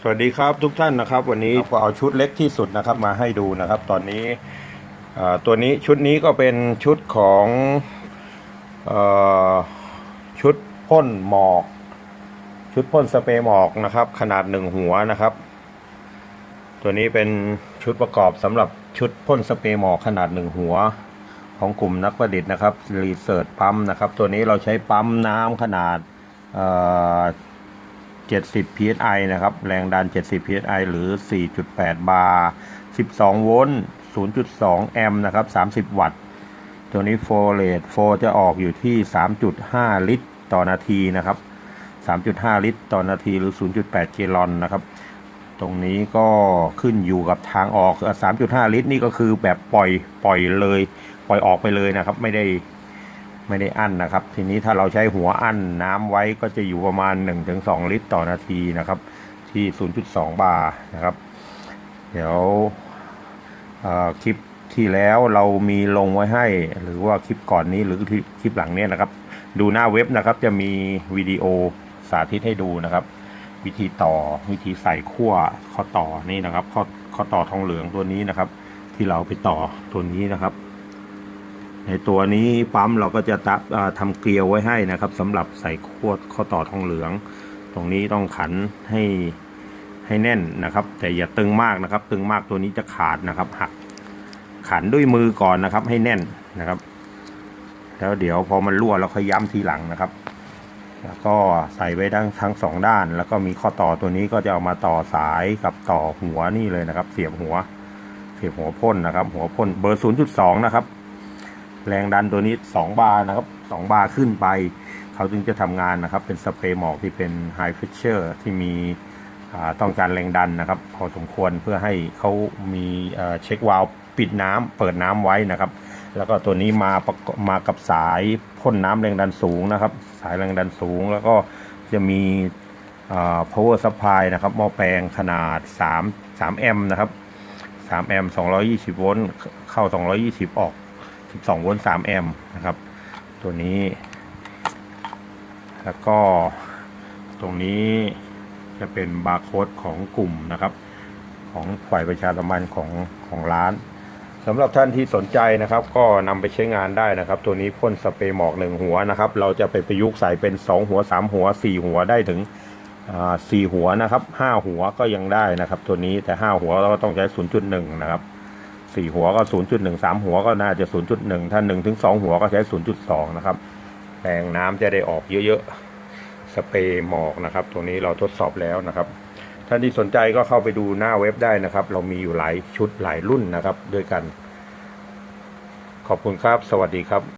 สวัสดีครับทุกท่านนะครับ วันนี้ก็เอาชุดเล็กที่สุดนะครับมาให้ดูนะครับ ตอนนี้เอ่อตัวนี้ชุดนี้ก็เป็นชุดของเออชุดพ่นหมอก ชุดพ่นสเปรย์หมอกนะครับ ขนาดหนึ่งหัวนะครับ ตัวนี้เป็นชุดประกอบสำหรับชุดพ่นสเปรย์หมอกขนาดหนึ่งหัว ของกลุ่มนักประดิษฐ์นะครับรีเสิร์ชปั๊มนะครับ ตัวนี้เราใช้ปั๊มน้ำขนาดเอ่อ 70 psi นะครับ แรงดัน 70 psi หรือ 4.8 บาร์ 12 โวลต์ 0.2 แอมป์นะครับ 30 วัตต์ ตัวนี้โฟเลตโฟจะออกอยู่ที่ 3.5 ลิตร ต่อนาทีนะครับ 3.5 ลิตร ต่อนาทีหรือ 0.8 เกลอนนะครับ ตรงนี้ก็ขึ้นอยู่กับทางออก 3.5 ลิตรนี่ก็คือแบบปล่อยปล่อยเลย ปล่อยออกไปเลยนะครับ ไม่ได้ ไม่ได้อั้นนะครับ ทีนี้ถ้าเราใช้หัวอั้นน้ำไว้ก็จะอยู่ประมาณ 1-2 ลิตรต่อนาทีนะครับ ที่ 0.2 บาร์นะครับ เดี๋ยวคลิปที่แล้วเรามีลงไว้ให้ หรือว่าคลิปก่อนนี้หรือคลิปหลังเนี้ยนะครับ ดูหน้าเว็บนะครับจะมีวิดีโอสาธิตให้ดูนะครับ วิธีต่อวิธีใส่ขั้วข้อต่อนี่นะครับข้อข้อต่อทองเหลืองตัวนี้นะครับ ที่เราไปต่อตัวนี้นะครับ ในตัวนี้ปั๊มเราก็จะตับอ่าทำเกลียวไว้ให้นะครับสำหรับใส่ขั้วข้อต่อทองเหลือง ตรงนี้ต้องขันให้ให้แน่นนะครับ แต่อย่าตึงมากนะครับ ตึงมากตัวนี้จะขาดนะครับ หักขันด้วยมือก่อนนะครับ ให้แน่นนะครับ แล้วเดี๋ยวพอมันรั่วเราค่อยย้ำทีหลังนะครับ แล้วก็ใส่ไว้ทั้งทั้งสองด้าน แล้วก็มีข้อต่อตัวนี้ก็จะเอามาต่อสายกับต่อหัวนี่เลยนะครับ เสียบหัว เสียบหัวพ่นนะครับ หัวพ่นเบอร์ 0.2 นะครับ แรงดันตัวนี้ 2 บาร์นะครับ 2 บาร์ขึ้นไป เขาจึงจะทำงานนะครับ เป็นสเปรย์หมอกที่เป็นไฮฟิชเชอร์ที่มีต้องการแรงดันนะครับ พอสมควรเพื่อให้เขามีเช็ควาล์วปิดน้ำเปิดน้ำไว้นะครับ แล้วก็ตัวนี้มาประกอบมากับสายพ่นน้ำแรงดันสูงนะครับ สายแรงดันสูงแล้วก็จะมี power supply นะครับหม้อแปลงขนาด 3 3 แอมป์นะครับ 3 แอมป์220 โวลต์ เข้า 220 ออก 12 โวลต์ 3 แอมป์นะครับ ตัวนี้ แล้วก็ตรงนี้จะเป็นบาร์โค้ดของกลุ่มนะครับ ของฝ่ายประชาสัมพันธ์ของของร้านสำหรับท่านที่สนใจนะครับ ก็นำไปใช้งานได้นะครับ ตัวนี้พ่นสเปรย์หมอกหนึ่งหัวนะครับ เราจะไปประยุกต์ใส่เป็น 2 หัว 3 หัว 4 หัวได้ถึงสี่หัวนะครับ5หัวก็ยังได้นะครับ ตัวนี้แต่5หัวเราก็ต้องใช้0.1นะครับ สี่หัวก็ 0.1 3 หัวก็น่าจะ 0.1 ถ้า1ถึง2หัวก็ใช้ 0.2 นะครับแรงน้ำจะได้ออกเยอะๆ สเปรย์หมอกนะครับ ตัวนี้เราทดสอบแล้วนะครับท่านที่สนใจก็เข้าไปดูหน้าเว็บได้นะครับ เรามีอยู่หลายชุดหลายรุ่นนะครับ ด้วยกัน ขอบคุณครับ สวัสดีครับ